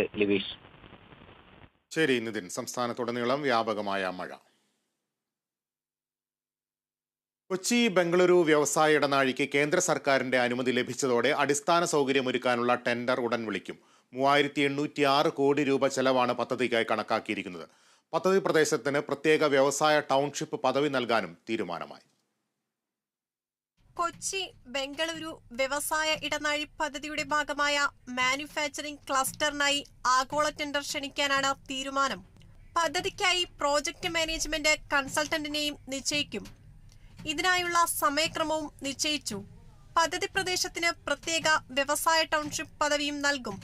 ലിവീഷ് ശരി നിതിൻ. സംസ്ഥാനത്തുടനീളം വ്യാപകമായ മഴ. കൊച്ചി ബംഗളൂരു വ്യവസായ ഇടനാഴിക്ക് കേന്ദ്ര സർക്കാരിന്റെ അനുമതി ലഭിച്ചതോടെ അടിസ്ഥാന സൗകര്യമൊരുക്കാനുള്ള ടെൻഡർ ഉടൻ വിളിക്കും. മൂവായിരത്തി എണ്ണൂറ്റി ആറ് കോടി രൂപ ചെലവാണ് പദ്ധതിക്കായി കണക്കാക്കിയിരിക്കുന്നത്. പദ്ധതി പ്രദേശത്തിന് പ്രത്യേക വ്യവസായ ടൗൺഷിപ്പ് പദവി നൽകാനും തീരുമാനമായി. കൊച്ചി ബംഗളൂരു വ്യവസായ ഇടനാഴി പദ്ധതിയുടെ ഭാഗമായ മാനുഫാക്ചറിംഗ് ക്ലസ്റ്ററിനായി ആഗോള ടെൻഡർ ക്ഷണിക്കാനാണ് തീരുമാനം. പദ്ധതിക്കായി പ്രോജക്ട് മാനേജ്മെന്റ് കൺസൾട്ടന്റിനെയും നിശ്ചയിക്കും. ഇതിനായുള്ള സമയക്രമവും നിശ്ചയിച്ചു. പദ്ധതി പ്രദേശത്തിന് പ്രത്യേക വ്യവസായ ടൗൺഷിപ്പ് പദവിയും നൽകും.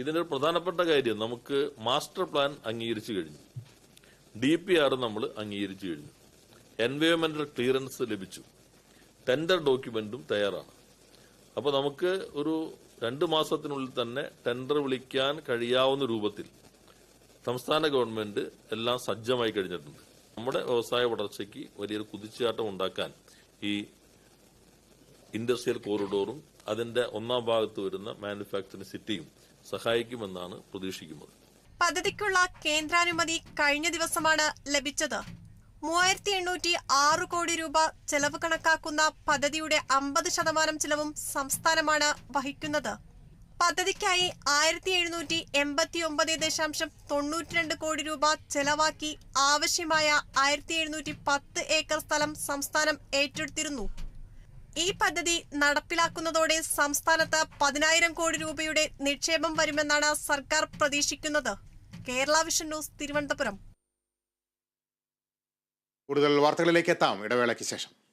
ഇതിന്റെ ഒരു പ്രധാനപ്പെട്ട കാര്യം നമുക്ക് മാസ്റ്റർ പ്ലാൻ അംഗീകരിച്ചു കഴിഞ്ഞു. ഡി പി ആർ നമ്മൾ അംഗീകരിച്ചു കഴിഞ്ഞു. എൻവയോൺമെന്റൽ ക്ലിയറൻസ് ലഭിച്ചു. ടെൻഡർ ഡോക്യുമെന്റും തയ്യാറാണ്. അപ്പോൾ നമുക്ക് ഒരു രണ്ട് മാസത്തിനുള്ളിൽ തന്നെ ടെൻഡർ വിളിക്കാൻ കഴിയാവുന്ന രൂപത്തിൽ സംസ്ഥാന ഗവൺമെന്റ് എല്ലാം സജ്ജമായി കഴിഞ്ഞിട്ടുണ്ട്. നമ്മുടെ വ്യവസായ വളർച്ചയ്ക്ക് വലിയൊരു കുതിച്ചുചാട്ടം ഉണ്ടാക്കാൻ ഈ ഇൻഡസ്ട്രിയൽ കോറിഡോറും അതിന്റെ ഒന്നാം ഭാഗത്ത് വരുന്ന മാനുഫാക്ചറിംഗ് സിറ്റിയും സഹായിക്കുമെന്നാണ് പ്രതീക്ഷിക്കുന്നത്. പദ്ധതിക്കുള്ള കേന്ദ്രാനുമതി കഴിഞ്ഞ ദിവസമാണ് ലഭിച്ചത്. മൂവായിരത്തി എണ്ണൂറ്റി ആറ് കോടി രൂപ ചെലവ് കണക്കാക്കുന്ന പദ്ധതിയുടെ അമ്പത് ശതമാനം ചിലവും സംസ്ഥാനമാണ് വഹിക്കുന്നത്. പദ്ധതിക്കായി ആയിരത്തി എഴുന്നൂറ്റി എൺപത്തി ഒമ്പത് ദശാംശം തൊണ്ണൂറ്റിരണ്ട് കോടി രൂപ ചെലവാക്കി ആവശ്യമായ ആയിരത്തി എഴുന്നൂറ്റി പത്ത് ഏക്കർ സ്ഥലം സംസ്ഥാനം ഏറ്റെടുത്തിരുന്നു. ഈ പദ്ധതി നടപ്പിലാക്കുന്നതോടെ സംസ്ഥാനത്ത് പതിനായിരം കോടി രൂപയുടെ നിക്ഷേപം വരുമെന്നാണ് സർക്കാർ പ്രതീക്ഷിക്കുന്നത്. Kerala vision news Thiruvananthapuram. കൂടുതൽ വാർത്തകളിലേക്ക് എത്താം ഇടവേളയ്ക്ക് ശേഷം.